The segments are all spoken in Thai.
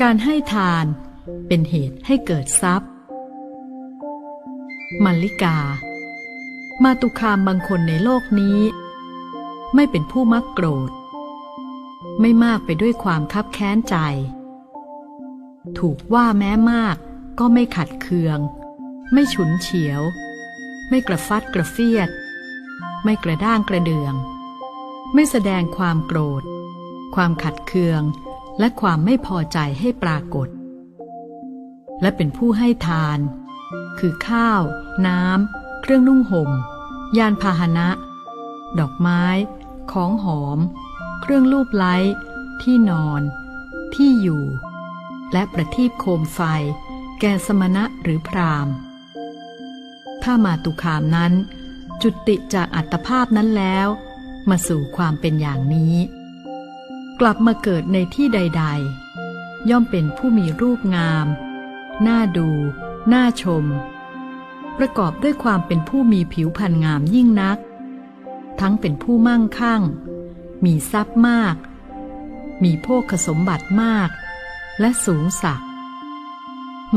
การให้ทานเป็นเหตุให้เกิดทรัพย์ มัลลิกา มาตุคามบางคนในโลกนี้ ไม่เป็นผู้มักโกรธ ไม่มากไปด้วยความคับแค้นใจ ถูกว่าแม้มากก็ไม่ขัดเคือง ไม่ฉุนเฉียว ไม่กระฟัดกระเฟียด ไม่กระด้างกระเดือง ไม่แสดงความโกรธ ความขัดเคือง และความไม่พอใจให้ปรากฏ และเป็นผู้ให้ทาน คือข้าว น้ำ เครื่องนุ่งห่ม ยานพาหนะ ดอกไม้ ของหอม เครื่องลูบไล้ ที่นอน ที่อยู่ และประทีปโคมไฟ แก่สมณะหรือพราหมณ์ ถ้ามาตุคามนั้น จุติจากอัตภาพนั้นแล้ว มาสู่ความเป็นอย่างนี้ กลับมาเกิดในที่ใด ๆ ย่อมเป็นผู้มีรูปงาม น่าดู น่าชม ประกอบด้วยความเป็นผู้มีผิวพรรณงามยิ่งนัก ทั้งเป็นผู้มั่งคั่ง มีทรัพย์มาก มีโภคสมบัติมาก และสูงสัก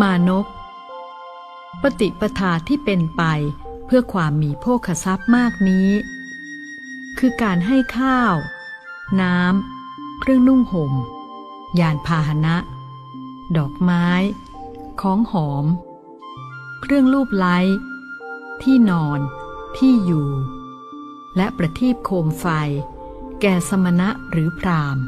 มานพปฏิปทาที่เป็นไปเพื่อความมีโภคทรัพย์มากนี้ คือการให้ข้าว น้ำ เครื่องนุ่งห่ม ยานพาหนะ ดอกไม้ ของหอม เครื่องลูบไล้ ที่นอน ที่อยู่ และประทีปโคมไฟ แก่สมณะหรือพราหมณ์